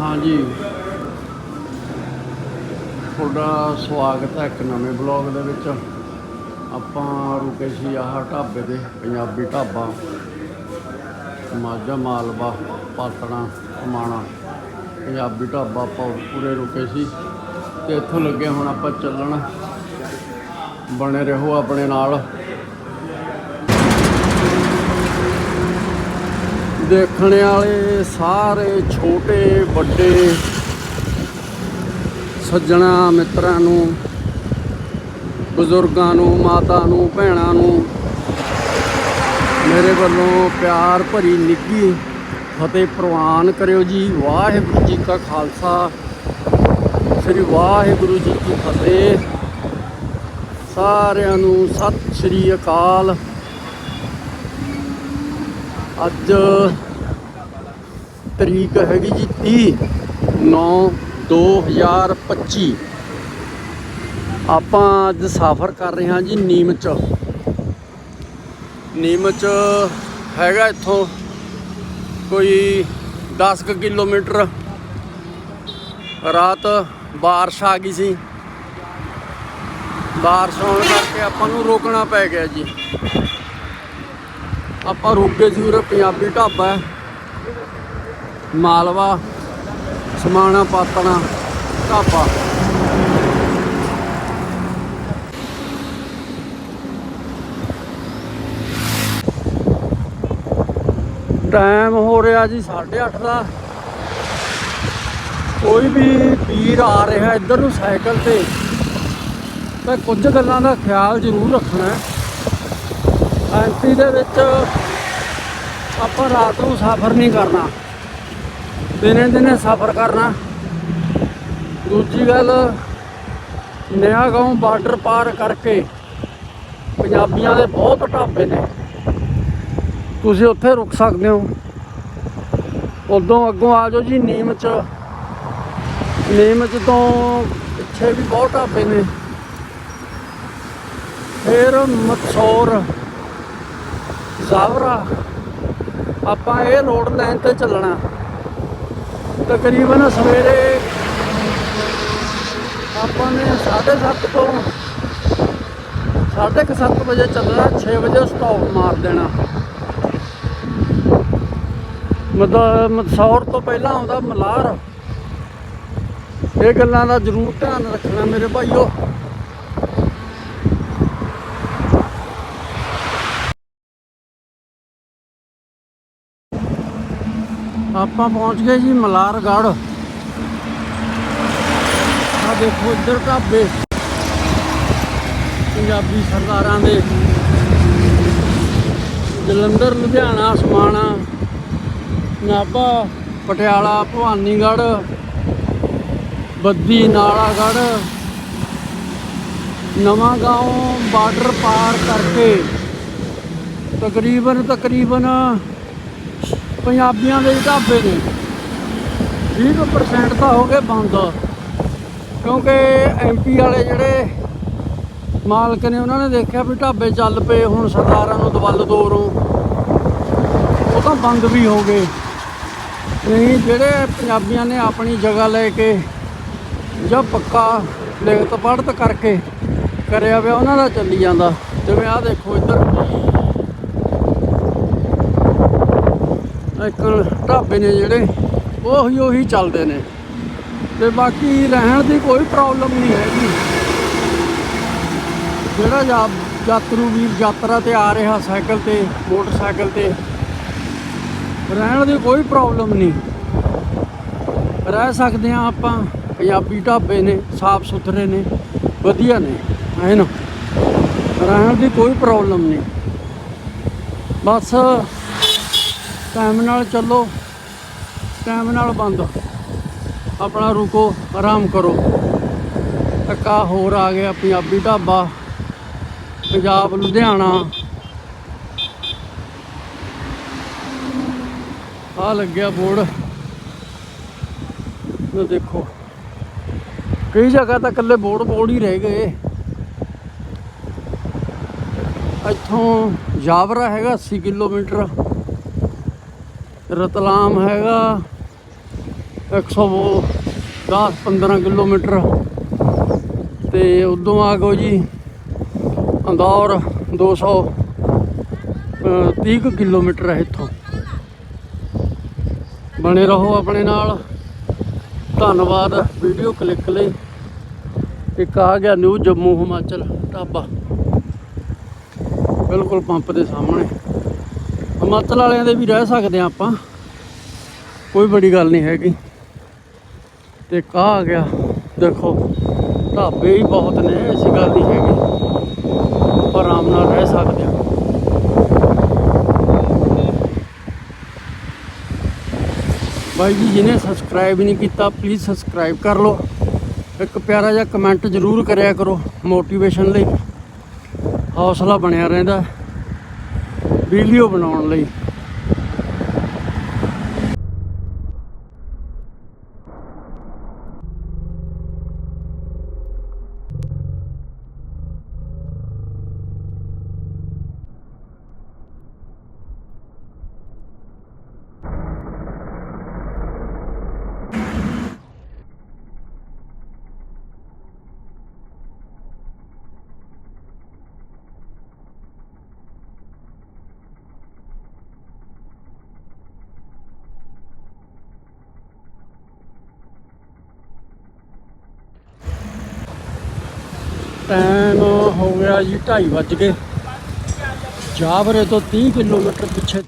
ਹਾਂਜੀ। ਤੁਹਾਡਾ ਸਵਾਗਤ ਹੈ ਇੱਕ ਨਵੇਂ ਬਲੌਗ ਦੇ ਵਿੱਚ। ਆਪਾਂ ਰੁਕੇ ਸੀ ਆਹ ਢਾਬੇ ਤੇ, ਪੰਜਾਬੀ ਢਾਬਾ। ਮਾਝਾ ਮਾਲਵਾ ਪਾਤਣਾ ਕਮਾਣਾ। ਪੰਜਾਬੀ ਢਾਬਾ ਆਪਾਂ ਪੂਰੇ ਰੁਕੇ ਸੀ ਤੇ ਇੱਥੋਂ ਲੱਗੇ ਹੁਣ ਆਪਾਂ ਚੱਲਣ। ਬਣੇ ਰਹੋ ਆਪਣੇ ਨਾਲ। ਦੇਖਣ ਵਾਲੇ ਸਾਰੇ ਛੋਟੇ, ਵੱਡੇ ਸੱਜਣਾ ਮਿੱਤਰਾਂ ਨੂੰ, ਬਜ਼ੁਰਗਾਂ ਨੂੰ, ਮਾਤਾ ਨੂੰ, ਭੈਣਾਂ ਨੂੰ, ਮੇਰੇ ਵੱਲੋਂ ਪਿਆਰ ਭਰੀ ਨਿੱਘੀ ਫਤਿਹ ਪ੍ਰਵਾਨ ਕਰਿਓ ਜੀ। ਵਾਹਿਗੁਰੂ ਜੀ ਕਾ ਖਾਲਸਾ। ਸ੍ਰੀ ਵਾਹਿਗੁਰੂ ਜੀ ਕੀ ਫਤਿਹ। ਸਾਰਿਆਂ ਨੂੰ ਸਤਿ ਸ੍ਰੀ ਅਕਾਲ। ਅੱਜ ਤਰੀਕ ਹੈਗੀ ਜੀ 30 9 2025 ਆਪਾਂ ਅੱਜ ਸਫ਼ਰ ਕਰ ਰਹੇ ਹਾਂ ਜੀ ਨੀਮਚ। ਨੀਮਚ ਹੈਗਾ ਇੱਥੋਂ ਕੋਈ 10 ਕੁ ਕਿਲੋਮੀਟਰ। ਰਾਤ ਬਾਰਿਸ਼ ਆ ਗਈ ਸੀ। ਬਾਰਿਸ਼ ਆਉਣ ਕਰਕੇ ਆਪਾਂ ਨੂੰ ਰੋਕਣਾ ਪੈ ਗਿਆ ਜੀ। ਆਪਾਂ ਰੁਕੇ ਸੀ ਉਰੇ, ਪੰਜਾਬੀ ਢਾਬਾ ਮਾਲਵਾ, ਸਮਾਣਾ ਪਾਤਣਾ ਢਾਬਾ। ਟਾਈਮ ਹੋ ਰਿਹਾ ਜੀ 8:30 ਦਾ। ਕੋਈ ਵੀ ਵੀਰ ਆ ਰਿਹਾ ਇੱਧਰ ਨੂੰ ਸਾਈਕਲ ਤੇ, ਤਾਂ ਕੁਝ ਗੱਲਾਂ ਦਾ ਖਿਆਲ ਜ਼ਰੂਰ ਰੱਖਣਾ ਹੈ। ਐਮਪੀ ਦੇ ਵਿੱਚ ਆਪਾਂ ਰਾਤ ਨੂੰ ਸਫ਼ਰ ਨਹੀਂ ਕਰਨਾ। ਦਿਨੇ ਦਿਨੇ ਸਫ਼ਰ ਕਰਨਾ। ਦੂਜੀ ਗੱਲ, ਨਿਆ ਗਾਉਂ ਬਾਰਡਰ ਪਾਰ ਕਰਕੇ ਪੰਜਾਬੀਆਂ ਦੇ ਬਹੁਤ ਢਾਬੇ ਨੇ। ਤੁਸੀਂ ਉੱਥੇ ਰੁਕ ਸਕਦੇ ਹੋ। ਉਦੋਂ ਅੱਗੋਂ ਆ ਜਾਓ ਜੀ, ਨੀਮ ਚ। ਨੀਮ ਚ ਤੋਂ ਪਿੱਛੇ ਵੀ ਬਹੁਤ ਢਾਬੇ ਨੇ। ਫਿਰ ਮਤਸੌਰ ਸਾਵਰਾ। ਆਪਾਂ ਇਹ ਰੋਡ ਲਾਈਨ ਤੇ ਚੱਲਣਾ। ਤਕਰੀਬਨ ਸਵੇਰੇ ਆਪਾਂ ਨੇ 7:30 ਤੋਂ 7:30 ਵਜੇ ਚੱਲਣਾ 6 ਵਜੇ ਸਟਾਪ ਮਾਰ ਦੇਣਾ। ਮਤਲਬ ਮਤਸੌਰ ਤੋਂ ਪਹਿਲਾਂ ਆਉਂਦਾ ਮਲਾਰ। ਇਹ ਗੱਲਾਂ ਦਾ ਜ਼ਰੂਰ ਧਿਆਨ ਰੱਖਣਾ ਮੇਰੇ ਭਾਈਓ। ਆਪਾਂ ਪਹੁੰਚ ਗਏ ਜੀ ਮਲਾਰਗੜ੍ਹ। ਆ ਦੇਖੋ ਇੱਧਰ ਢਾਬੇ। ਪੰਜਾਬੀ ਸਰਦਾਰਾਂ ਦੇ। ਜਲੰਧਰ, ਲੁਧਿਆਣਾ, ਸਮਾਣਾ, ਨਾਭਾ, ਪਟਿਆਲਾ, ਭਵਾਨੀਗੜ੍ਹ, ਬੱਦੀ, ਨਾਲਾਗੜ੍ਹ, ਨਵਾਂ ਗਾਉਂ, ਬਾਰਡਰ ਪਾਰ ਕਰਕੇ ਤਕਰੀਬਨ ਤਕਰੀਬਨ ਪੰਜਾਬੀਆਂ ਦੇ ਢਾਬੇ ਨੇ 20% ਤਾਂ ਹੋ ਗਏ ਬੰਦ। ਕਿਉਂਕਿ ਐਮਪੀ ਵਾਲੇ ਜਿਹੜੇ ਮਾਲਕ ਨੇ, ਉਹਨਾਂ ਨੇ ਦੇਖਿਆ ਵੀ ਢਾਬੇ ਚੱਲ ਪਏ ਹੁਣ ਸਰਦਾਰਾਂ ਨੂੰ ਦਵਲ ਦੋਰੋਂ ਉਹ ਤਾਂ ਬੰਦ ਵੀ ਹੋ ਗਏ। ਨਹੀਂ, ਜਿਹੜੇ ਪੰਜਾਬੀਆਂ ਨੇ ਆਪਣੀ ਜਗ੍ਹਾ ਲੈ ਕੇ ਜਾਂ ਪੱਕਾ ਲਿਖਤ ਪੜ੍ਹਤ ਕਰਕੇ ਕਰਿਆ ਹੋਇਆ ਉਹਨਾਂ ਦਾ ਚੱਲੀ ਜਾਂਦਾ। ਜਿਵੇਂ ਆਹ ਦੇਖੋ ਇੱਧਰ। ਇੱਕ ਢਾਬੇ ਨੇ ਜਿਹੜੇ, ਉਹੀ ਉਹੀ ਚੱਲਦੇ ਨੇ। ਤੇ ਬਾਕੀ ਰਹਿਣ ਦੀ ਕੋਈ ਪ੍ਰੋਬਲਮ ਨਹੀਂ ਹੈਗੀ। ਜਿਹੜਾ ਯਾ- ਯਾਤਰੂ ਵੀਰ ਯਾਤਰਾ ਤੇ ਆ ਰਿਹਾ ਸਾਈਕਲ ਤੇ, ਮੋਟਰਸਾਈਕਲ ਤੇ, ਰਹਿਣ ਦੀ ਕੋਈ ਪ੍ਰੋਬਲਮ ਨਹੀਂ। ਰਹਿ ਸਕਦੇ ਆ ਆਪਾਂ, ਪੰਜਾਬੀ ਢਾਬੇ ਨੇ, ਸਾਫ਼ ਸੁਥਰੇ ਨੇ, ਵਧੀਆ ਨੇ, ਹੈ ਨਾ? ਰਹਿਣ ਦੀ ਕੋਈ ਪ੍ਰੋਬਲਮ ਨਹੀਂ। ਬਸ ਟਾਈਮ ਨਾਲ ਚੱਲੋ, ਟਾਈਮ ਨਾਲ ਬੰਦ। ਆਪਣਾ ਰੁਕੋ, ਆਰਾਮ ਕਰੋ। ਟੱਕਾ ਹੋਰ ਆ ਗਿਆ, ਪੰਜਾਬੀ ਢਾਬਾ, ਪੰਜਾਬ, ਲੁਧਿਆਣਾ। ਆ ਲੱਗਿਆ ਬੋਰਡ। ਇਹ ਦੇਖੋ। ਕਈ ਜਗ੍ਹਾ ਤਾਂ ਇਕੱਲੇ ਬੋਰਡ ਬੋਰਡ ਹੀ ਰਹਿ ਗਏ। ਇੱਥੋਂ ਜਾਵਰਾ ਹੈਗਾ 80 ਕਿਲੋਮੀਟਰ। ਰਤਲਾਮ ਹੈਗਾ। 110 15 ਕਿਲੋਮੀਟਰ। ਤੇ ਉਦੋਂ ਆ ਗੋ ਜੀ ਅੰਦੌਰ 200 ਅ, 30 ਕੁ ਕਿਲੋਮੀਟਰ ਹੈ ਇੱਥੋਂ। ਬਣੇ ਰਹੋ ਆਪਣੇ ਨਾਲ। ਧੰਨਵਾਦ ਵੀਡੀਓ ਕਲਿੱਕ ਲਈ। ਇੱਕ ਆ ਗਿਆ ਨਿਊ ਜੰਮੂ ਹਿਮਾਚਲ ਢਾਬਾ। ਬਿਲਕੁਲ ਪੰਪ ਦੇ ਸਾਹਮਣੇ। ਹਿਮਾਚਲ ਵਾਲਿਆਂ ਦੇ ਵੀ ਰਹਿ ਸਕਦੇ ਆ ਆਪਾਂ। ਕੋਈ ਬੜੀ ਗੱਲ ਨਹੀਂ ਹੈਗੀ। ਤੇ ਕਾ ਆ ਗਿਆ। ਦੇਖੋ, ਢਾਬੇ ਹੀ ਬਹੁਤ ਨੇ, ਐਸੀ ਗੱਲ ਨਹੀਂ ਹੈਗੀ। ਆਪਾਂ ਆਰਾਮ ਨਾਲ ਰਹਿ ਸਕਦੇ ਆ ਬਾਈ ਜੀ, ਜਿਹਨੇ ਸਬਸਕ੍ਰਾਈਬ ਨਹੀਂ ਕੀਤਾ ਪਲੀਜ਼ ਸਬਸਕ੍ਰਾਈਬ ਕਰ ਲਓ। ਇੱਕ ਪਿਆਰਾ ਜਿਹਾ ਕਮੈਂਟ ਜ਼ਰੂਰ ਕਰਿਆ ਕਰੋ ਮੋਟੀਵੇਸ਼ਨ ਲਈ। ਹੌਸਲਾ ਬਣਿਆ ਰਹਿੰਦਾ। ਬਿਜਲੀ ਉਹ ਬਣਾਉਣ ਲਈ ਟਾਈਮ ਹੋ ਗਿਆ ਜੀ 2:30 ਵੱਜ ਗਏ। ਜਾਵਰੇ ਤੋਂ 30 ਕਿਲੋਮੀਟਰ ਪਿੱਛੇ।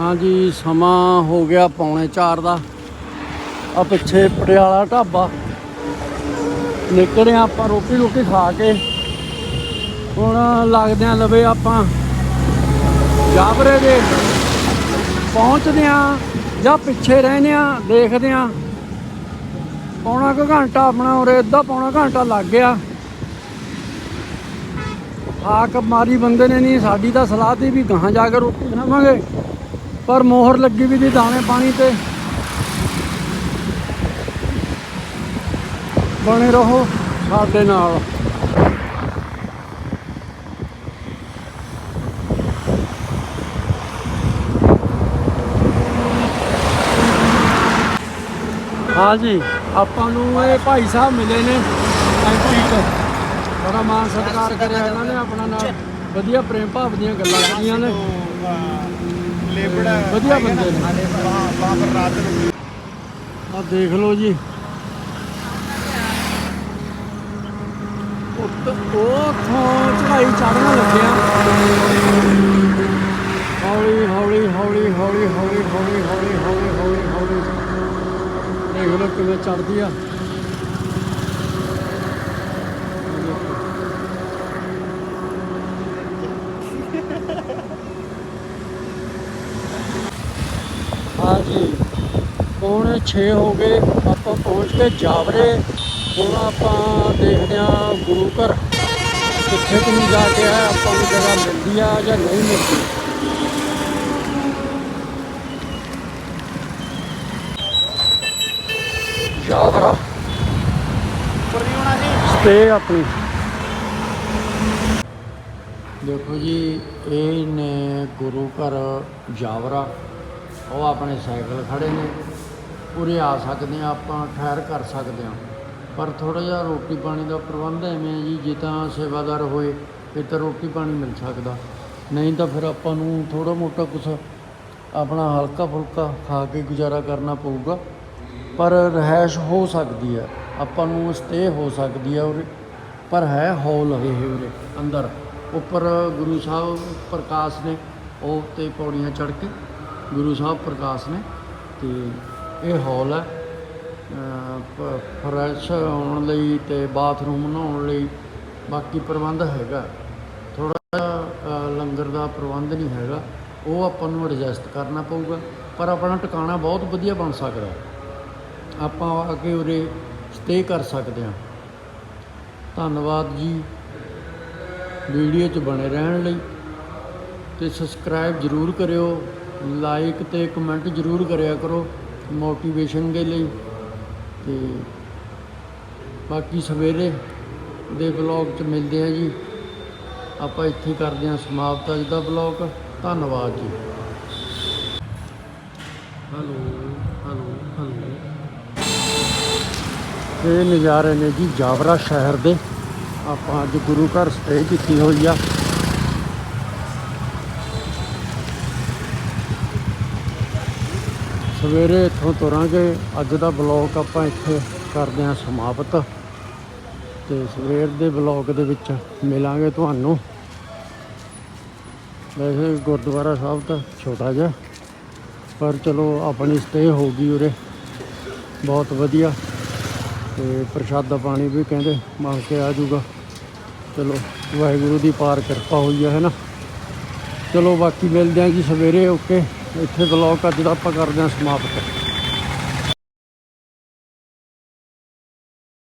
ਹਾਂਜੀ ਸਮਾਂ ਹੋ ਗਿਆ ਪੌਣੇ 4 ਦਾ। ਆ ਪਿੱਛੇ ਪਟਿਆਲਾ ਢਾਬਾ। ਨਿਕਲਿਆ ਆਪਾਂ, ਰੋਟੀ ਰੋਟੀ ਖਾ ਕੇ। ਹੁਣ ਲੱਗਦੇ ਆ ਲਵੇ ਆਪਾਂ। ਜਾਬਰੇ ਦੇ। ਪਹੁੰਚਦੇ ਆ ਜਾਂ ਪਿੱਛੇ ਰਹਿੰਦੇ ਆ ਦੇਖਦੇ ਆ ਪੌਣਾ ਕੁ ਘੰਟਾ ਆਪਣਾ ਉਰੇ, ਅੱਧਾ ਪੌਣਾ ਘੰਟਾ ਲੱਗ ਗਿਆ। ਹਾਕ ਮਾਰੀ ਬੰਦੇ ਨੇ ਨਹੀਂ ਸਾਡੀ ਤਾਂ ਸਲਾਹ ਦੀ ਵੀ ਗਾਹਾਂ ਜਾ ਕੇ ਰੋਟੀ ਖਾਵਾਂਗੇ। ਪਰ ਮੋਹਰ ਲੱਗੀ ਵੀ ਦੀ ਦਾਣੇ ਪਾਣੀ ਤੇ। ਬਣੇ ਰਹੋ ਸਾਡੇ ਨਾਲ। ਹਾਂਜੀ ਆਪਾਂ ਨੂੰ ਇਹ ਭਾਈ ਸਾਹਿਬ ਮਿਲੇ ਨੇ। ਐਂਟਰੀ ਤੋਂ ਬੜਾ ਮਾਣ ਸਤਿਕਾਰ ਕਰਿਆ ਇਹਨਾਂ ਨੇ ਆਪਣਾ ਨਾਲ। ਵਧੀਆ ਪ੍ਰੇਮ ਭਾਵ ਦੀਆਂ ਗੱਲਾਂ ਕੀਤੀਆਂ ਨੇ। ਲੇਬੜਾ ਵਧੀਆ ਬੰਦੇ ਨੇ। ਬਾਬਰ ਰਾਤ ਨੂੰ ਆ ਦੇਖ ਲਓ ਜੀ। ਉੱਤ ਉਹ ਥੋਂ ਚੜਾਈ ਚੜਨ ਲੱਗਿਆ। ਹੌਲੀ ਹੌਲੀ ਹੌਲੀ ਹੌਲੀ ਹੌਲੀ ਹੌਲੀ ਹੌਲੀ ਹੌਲੀ ਹੌਲੀ ਹੌਲੀ। ਦੇਖ ਲਓ ਕਿਵੇਂ ਚੜਦੀ ਆ ਹਾਂਜੀ ਪੌਣੇ 6 ਹੋ ਗਏ, ਆਪਾਂ ਪਹੁੰਚ ਕੇ ਜਾਵਰੇ। ਹੁਣ ਆਪਾਂ ਦੇਖਦੇ ਹਾਂ ਗੁਰੂ ਘਰ, ਕਿੱਥੇ ਕੁ ਨੂੰ ਜਾ ਕੇ ਆ ਆਪਾਂ ਨੂੰ ਜਗ੍ਹਾ ਮਿਲਦੀ ਆ ਜਾਂ ਨਹੀਂ ਮਿਲਦੀ। ਜਾਵਰਾ। ਉੱਪਰ ਨਹੀਂ ਹੋਣਾ ਜੀ ਸਟੇ ਆਪਣੀ। ਦੇਖੋ ਜੀ, ਇਹ ਨੇ ਗੁਰੂ ਘਰ ਜਾਵਰਾ। ਉਹ ਆਪਣੇ ਸਾਈਕਲ ਖੜੇ ਨੇ। ਉਰੇ ਆ ਸਕਦੇ ਆ ਆਪਾਂ ਠਹਿਰ ਕਰ ਸਕਦੇ ਆ ਪਰ ਥੋੜਾ ਜਿਹਾ ਰੋਟੀ ਪਾਣੀ ਦਾ ਪ੍ਰਬੰਧ ਐਵੇਂ ਜੀ, ਜੇ ਤਾਂ ਸੇਵਾਦਾਰ ਹੋਏ, ਫਿਰ ਤਾਂ ਰੋਟੀ ਪਾਣੀ ਮਿਲ ਸਕਦਾ। ਨਹੀਂ ਤਾਂ ਫਿਰ ਆਪਾਂ ਨੂੰ ਥੋੜਾ ਮੋਟਾ ਕੁਛ ਆਪਣਾ ਹਲਕਾ ਫੁਲਕਾ ਖਾ ਕੇ ਗੁਜ਼ਾਰਾ ਕਰਨਾ ਪਊਗਾ। ਪਰ ਰਹਿائش ਹੋ ਸਕਦੀ ਹੈ ਆਪਾਂ ਨੂੰ ਸਟੇ ਹੋ ਸਕਦੀ ਹੈ ਉਰੇ। ਪਰ ਹੈ ਹੌਲ ਇਹ ਉਰੇ, ਅੰਦਰ। ਉੱਪਰ ਗੁਰੂ ਸਾਹਿਬ ਪ੍ਰਕਾਸ਼ ਨੇ, ਉਹ ਤੇ ਪੌੜੀਆਂ ਚੜ੍ਹ ਕੇ ਗੁਰੂ ਸਾਹਿਬ ਪ੍ਰਕਾਸ਼ ਨੇ, ਤੇ ਇਹ ਹਾਲ ਹੈ। ਫਰੈਸ਼ ਆਉਣ ਲਈ ਤੇ ਬਾਥਰੂਮ ਨਹਾਉਣ ਲਈ ਬਾਕੀ ਪ੍ਰਬੰਧ ਹੈਗਾ। ਥੋੜਾ ਲੰਗਰ ਦਾ ਪ੍ਰਬੰਧ ਨਹੀਂ ਹੈਗਾ। ਉਹ ਆਪਾਂ ਨੂੰ ਐਡਜਸਟ ਕਰਨਾ ਪਊਗਾ। ਪਰ ਆਪਣਾ ਟਿਕਾਣਾ ਬਹੁਤ ਵਧੀਆ ਬਣ ਸਕਦਾ ਆਪਾਂ ਆ ਕੇ ਉਰੇ ਸਟੇ ਕਰ ਸਕਦੇ ਹਾਂ। ਧੰਨਵਾਦ ਜੀ ਵੀਡੀਓ 'ਚ ਬਣੇ ਰਹਿਣ ਲਈ। ਤੇ ਸਬਸਕ੍ਰਾਈਬ ਜਰੂਰ ਕਰਿਓ। ਲਾਈਕ ਤੇ ਕਮੈਂਟ ਜਰੂਰ ਕਰਿਆ ਕਰੋ। ਮੋਟੀਵੇਸ਼ਨ ਦੇ ਲਈ ਤੇ ਬਾਕੀ ਸਵੇਰੇ ਦੇ ਵਲੌਗ 'ਚ ਮਿਲਦੇ ਆ ਜੀ। ਆਪਾਂ ਇੱਥੇ ਕਰਦੇ ਹਾਂ ਸਮਾਪਤ ਅੱਜ ਦਾ ਵਲੌਗ। ਧੰਨਵਾਦ ਜੀ। Hello hello hello. ਇਹ ਨਜ਼ਾਰੇ ਨੇ ਜੀ ਜਾਵਰਾ ਸ਼ਹਿਰ ਦੇ। ਆਪਾਂ ਅੱਜ ਗੁਰੂ ਘਰ ਸਟੇ ਕੀਤੀ ਹੋਈ ਆ। ਸਵੇਰੇ ਇੱਥੋਂ ਤੁਰਾਂਗੇ। ਅੱਜ ਦਾ ਬਲੌਗ ਆਪਾਂ ਇੱਥੇ ਕਰਦੇ ਹਾਂ ਸਮਾਪਤ। ਤੇ ਸਵੇਰ ਦੇ ਬਲੌਗ ਦੇ ਵਿੱਚ ਮਿਲਾਂਗੇ ਤੁਹਾਨੂੰ। ਵੈਸੇ ਗੁਰਦੁਆਰਾ ਸਾਹਿਬ ਤਾਂ ਛੋਟਾ ਜਿਹਾ, ਪਰ ਚਲੋ ਆਪਣੀ ਸਟੇ ਹੋ ਗਈ ਉਰੇ। ਬਹੁਤ ਵਧੀਆ। ਤੇ ਪ੍ਰਸ਼ਾਦਾ ਪਾਣੀ ਵੀ ਕਹਿੰਦੇ ਮੰਗ ਕੇ ਆ ਜਾਊਗਾ। ਚਲੋ ਵਾਹਿਗੁਰੂ ਦੀ ਪਾਰ ਕਿਰਪਾ ਹੋਈ ਹੈ ਨਾ? ਚਲੋ ਬਾਕੀ ਮਿਲਦੇ ਹਾਂ ਜੀ ਸਵੇਰੇ, ਓਕੇ। ਇੱਥੇ ਬਲੌਗ ਅੱਜ ਦਾ ਆਪਾਂ ਕਰਦੇ ਹਾਂ ਸਮਾਪਤ।